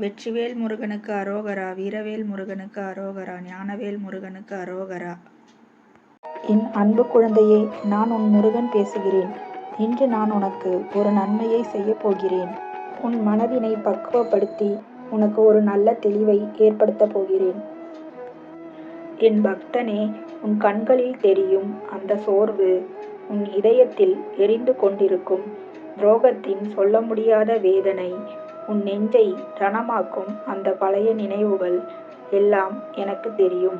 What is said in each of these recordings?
வெற்றிவேல் முருகனுக்கு அரோகரா வீரவேல் முருகனுக்கு அரோகரா ஞானவேல் முருகனுக்கு அரோகரா. என் அன்பு குழந்தையே நான் உன் முருகன் பேசுகிறேன். இன்று நான் உனக்கு ஒரு நன்மையை செய்ய போகிறேன். உன் மனதினை பக்குவப்படுத்தி உனக்கு ஒரு நல்ல தெளிவை ஏற்படுத்தப் போகிறேன். என் பக்தனே உன் கண்களில் தெரியும் அந்த சோர்வு உன் இதயத்தில் எரிந்து கொண்டிருக்கும். துரோகத்தின் சொல்ல முடியாத வேதனை உன் நெஞ்சை ரணமாக்கும் அந்த பழைய நினைவுகள் எல்லாம் எனக்கு தெரியும்.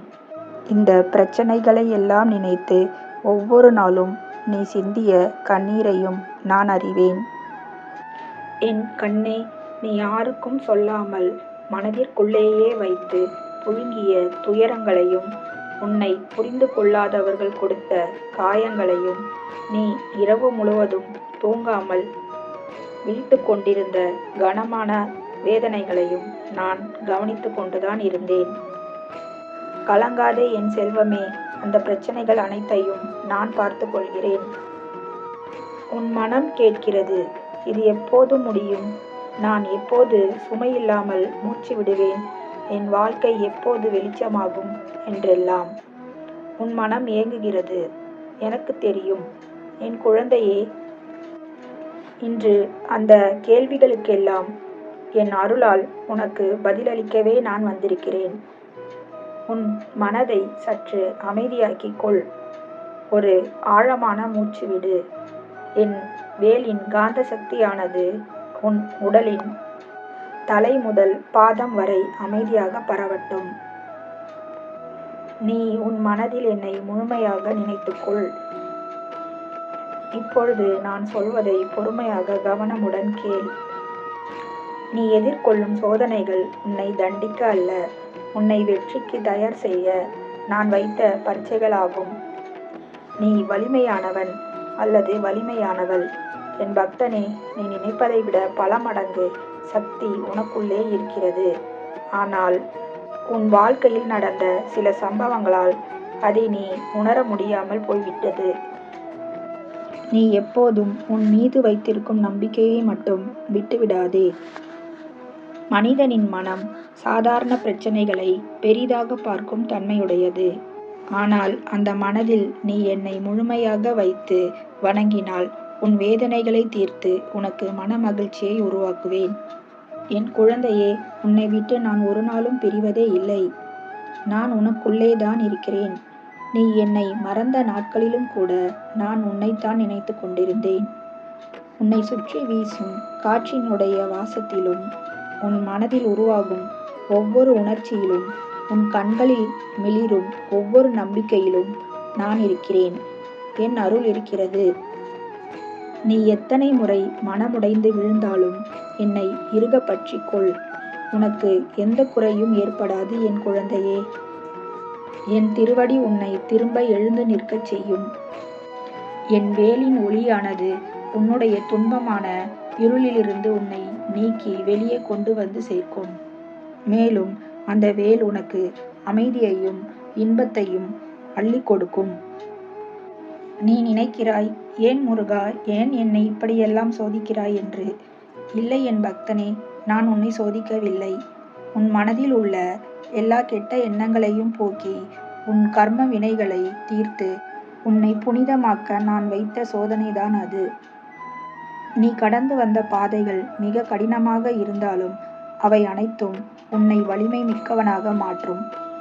இந்த பிரச்சனைகளை எல்லாம் நினைத்து ஒவ்வொரு நாளும் நீ சிந்திய கண்ணீரையும் நான் அறிவேன். என் கண்ணே நீ யாருக்கும் சொல்லாமல் மனதிற்குள்ளேயே வைத்து புழுங்கிய துயரங்களையும் உன்னை புரிந்து கொள்ளாதவர்கள் கொடுத்த காயங்களையும் நீ இரவு முழுவதும் தூங்காமல் விழித்து கொண்டிருந்த கனமான வேதனைகளையும் நான் கவனித்து கொண்டுதான் இருந்தேன். கலங்காதே என் செல்வமே அந்த பிரச்சனைகள் அனைத்தையும் நான் பார்த்து கொள்கிறேன். உன் மனம் கேட்கிறது இது எப்போது முடியும்? நான் எப்போது சுமையில்லாமல் மூச்சு விடுவேன்? என் வாழ்க்கை எப்போது வெளிச்சமாகும் என்றெல்லாம். உன் மனம் ஏங்குகிறது எனக்கு தெரியும். என் குழந்தையே இன்று அந்த கேள்விகளுக்கெல்லாம் என் அருளால் உனக்கு பதிலளிக்கவே நான் வந்திருக்கிறேன். உன் மனதை சற்று அமைதியாக்கிக் கொள். ஒரு ஆழமான மூச்சு விடு. என் வேலின் காந்த சக்தியானது உன் உடலின் தலை முதல் பாதம் வரை அமைதியாக பரவட்டும். நீ உன் மனதில் என்னை முழுமையாக நினைத்துக்கொள் இப்பொழுது நான் சொல்வதை பொறுமையாக கவனமுடன் கேள். நீ எதிர்கொள்ளும் சோதனைகள் உன்னை தண்டிக்க அல்ல உன்னை வெற்றிக்கு தயார் செய்ய நான் வைத்த பரீட்சைகளாகும். நீ வலிமையானவன் அல்லது வலிமையானவள் என் பக்தனே நீ நினைப்பதை விட பல மடங்கு சக்தி உனக்குள்ளே இருக்கிறது. ஆனால் உன் வாழ்க்கையில் நடந்த சில சம்பவங்களால் அதை நீ உணர முடியாமல் போய்விட்டது. நீ எப்போதும் உன் மீது வைத்திருக்கும் நம்பிக்கையை மட்டும் விட்டுவிடாதே. மனிதனின் மனம் சாதாரண பிரச்சனைகளை பெரிதாக பார்க்கும் தன்மையுடையது. ஆனால் அந்த மனதில் நீ என்னை முழுமையாக வைத்து வணங்கினால் உன் வேதனைகளை தீர்த்து உனக்கு மன மகிழ்ச்சியை உருவாக்குவேன். என் குழந்தையே உன்னை விட்டு நான் ஒரு நாளும் பிரிவதே இல்லை. நான் உனக்குள்ளே தான் இருக்கிறேன். நீ என்னை மறந்த நாட்களிலும் கூட நான் உன்னைத்தான் நினைத்து கொண்டிருந்தேன். உன்னை சுற்றி வீசும் காற்றினுடைய வாசத்திலும் உன் மனதில் உருவாகும் ஒவ்வொரு உணர்ச்சியிலும் உன் கண்களில் மிளிரும் ஒவ்வொரு நம்பிக்கையிலும் நான் இருக்கிறேன். என் அருள் இருக்கிறது. நீ எத்தனை முறை மனமுடைந்து விழுந்தாலும் என்னை இறுக பற்றிக்கொள் உனக்கு எந்த குறையும் ஏற்படாது என் குழந்தையே. என் திருவடி உன்னை திரும்ப எழுந்து நிற்கச் செய்யும். என் வேலின் ஒளியானது உன்னுடைய துன்பமான இருளிலிருந்து உன்னை நீக்கி வெளியே கொண்டு வந்து சேர்க்கும். மேலும் அந்த வேல் உனக்கு அமைதியையும் இன்பத்தையும் அள்ளி கொடுக்கும். நீ நினைக்கிறாய் ஏன் முருகா ஏன் என்னை இப்படியெல்லாம் சோதிக்கிறாய் என்று? இல்லை என் பக்தனே நான் உன்னை சோதிக்கவில்லை. உன் மனதில் உள்ள எல்லா கெட்ட எண்ணங்களையும் போக்கி உன் கர்ம வினைகளை தீர்த்து உன்னை புனிதமாக்க நான் வைத்த சோதனைதான் அது. நீ கடந்து வந்த பாதைகள் மிக கடினமாக இருந்தாலும் அவை அனைத்தும் உன்னை வலிமை மிக்கவனாக மாற்றும்.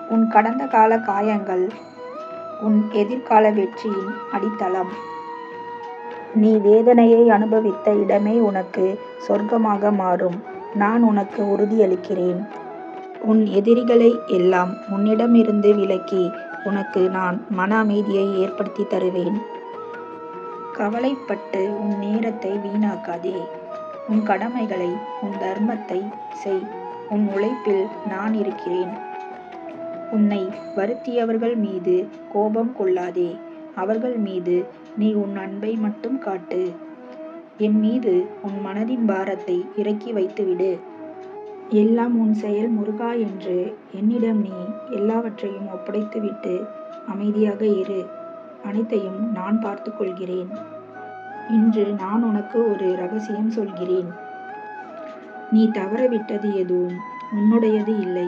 உன் கடந்த கால காயங்கள் உன் எதிர்கால வெற்றியின் அடித்தளம். நீ வேதனையை அனுபவித்த இடமே உனக்கு சொர்க்கமாக மாறும். நான் உனக்கு உறுதியளிக்கிறேன். உன் எதிரிகளை எல்லாம் உன்னிடமிருந்து விலக்கி உனக்கு நான் மன அமைதியை ஏற்படுத்தி தருவேன். கவலைப்பட்டு உன் நேரத்தை வீணாக்காதே. உன் கடமைகளை உன் தர்மத்தை செய். உன் உழைப்பில் நான் இருக்கிறேன். உன்னை வருத்தியவர்கள் மீது கோபம் கொள்ளாதே. அவர்கள் மீது நீ உன் அன்பை மட்டும் காட்டு. என் மீது உன் மனதின் பாரத்தை இறக்கி வைத்துவிடு. எல்லாம் உன் செயல் முருகா என்று என்னிடம் நீ எல்லாவற்றையும் ஒப்படைத்துவிட்டு அமைதியாக இரு அனைத்தையும் நான் பார்த்து கொள்கிறேன் இன்று நான் உனக்கு ஒரு ரகசியம் சொல்கிறேன் நீ தவறவிட்டது எதுவும் உன்னுடையது இல்லை.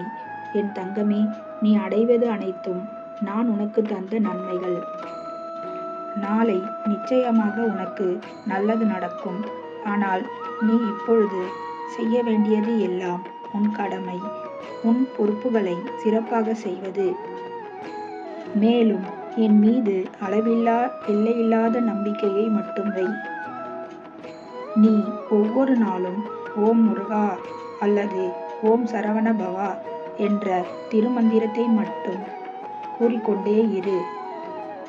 என் தங்கமே நீ அடைவது அனைத்தும் நான் உனக்கு தந்த நன்மைகள். நாளை நிச்சயமாக உனக்கு நல்லது நடக்கும். ஆனால் நீ இப்பொழுது செய்ய வேண்டியது எல்லாம் உன் கடமை. உன் பொறுப்புகளை சிறப்பாக செய்வது. மேலும் என் மீது அளவில்லா எல்லையில்லாத நம்பிக்கையை மட்டும் வை. நீ ஒவ்வொரு நாளும் ஓம் முருகா அல்லது ஓம் சரவண பவா என்ற திருமந்திரத்தை மட்டும் கூறிக்கொண்டே இரு.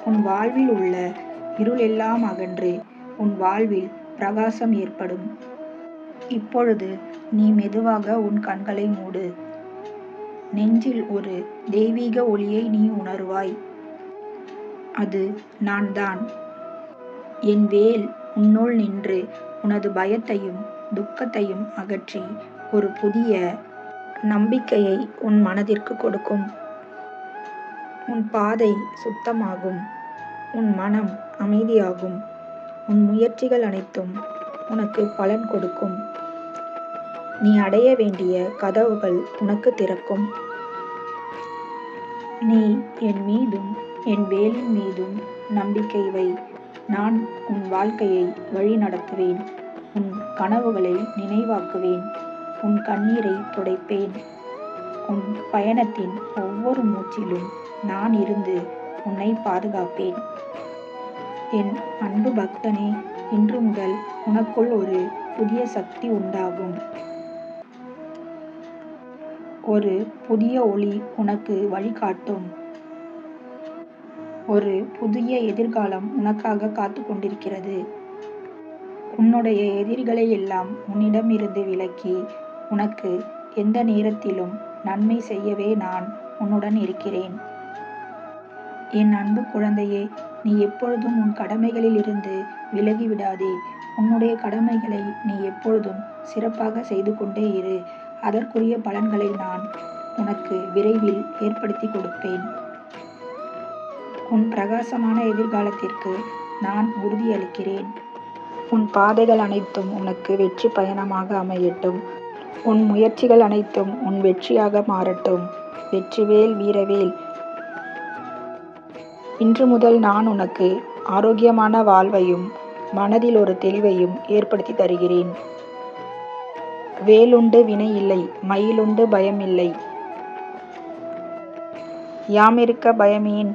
உன் வாழ்வில் உள்ள இருள் எல்லாம் அகன்று உன் வாழ்வில் பிரகாசம் ஏற்படும். இப்பொழுது நீ மெதுவாக உன் கண்களை மூடு. நெஞ்சில் ஒரு தெய்வீக ஒளியை நீ உணருவாய். அது நான் தான் என் வேல் உன்னுள் நின்று உனது பயத்தையும் துக்கத்தையும் அகற்றி ஒரு புதிய நம்பிக்கையை உன் மனதிற்கு கொடுக்கும். உன் பாதை சுத்தமாகும். உன் மனம் அமைதியாகும். உன் முயற்சிகள் அனைத்தும் உனக்கு பலன் கொடுக்கும். நீ அடைய வேண்டிய கதவுகள் உனக்கு திறக்கும். நீ என் மீதும் என் வேலின் மீதும் நம்பிக்கை வை. நான் உன் வாழ்க்கையை வழிநடத்துவேன். உன் கனவுகளை நினைவாக்குவேன். உன் கண்ணீரை துடைப்பேன். உன் பயணத்தின் ஒவ்வொரு மூச்சிலும் நான் இருந்து உன்னை பாதுகாப்பேன். என் அன்பு பக்தனே இன்று முதல் உனக்குள் ஒரு புதிய சக்தி உண்டாகும். ஒரு புதிய ஒளி உனக்கு வழிகாட்டும். ஒரு புதிய எதிர்காலம் உனக்காக காத்து கொண்டிருக்கிறது. உன்னுடைய எதிரிகளை எல்லாம் உன்னிடமிருந்து விலக்கி உனக்கு எந்த நேரத்திலும் நன்மை செய்யவே நான் உன்னுடன் இருக்கிறேன். என் அன்பு குழந்தையே நீ எப்பொழுதும் உன் கடமைகளில் இருந்து விலகிவிடாதே உன்னுடைய கடமைகளை நீ எப்பொழுதும் சிறப்பாக செய்து கொண்டே இரு. அதற்குரிய பலன்களை நான் உனக்கு விரைவில் ஏற்படுத்தி கொடுப்பேன். உன் பிரகாசமான எதிர்காலத்திற்கு நான் உறுதியளிக்கிறேன். உன் பாதைகள் அனைத்தும் உனக்கு வெற்றி பயணமாக அமையட்டும். உன் முயற்சிகள் அனைத்தும் உன் வெற்றியாக மாறட்டும். வெற்றிவேல் வீரவேல் இன்று முதல் நான் உனக்கு ஆரோக்கியமான வாழ்வையும் மனதில் ஒரு தெளிவையும் ஏற்படுத்தி தருகிறேன். வேலுண்டு வினை இல்லை மயிலுண்டு பயம் இல்லை. யாமிருக்க பயமேன்?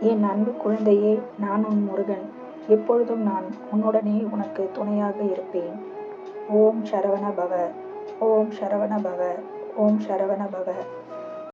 என் அன்பு குழந்தையே நான் உன் முருகன். எப்பொழுதும் நான் உன்னுடனே உனக்கு துணையாக இருப்பேன். ஓம் சரவண பவ. ஓம் சரவண பவ. ஓம் சரவண பவ.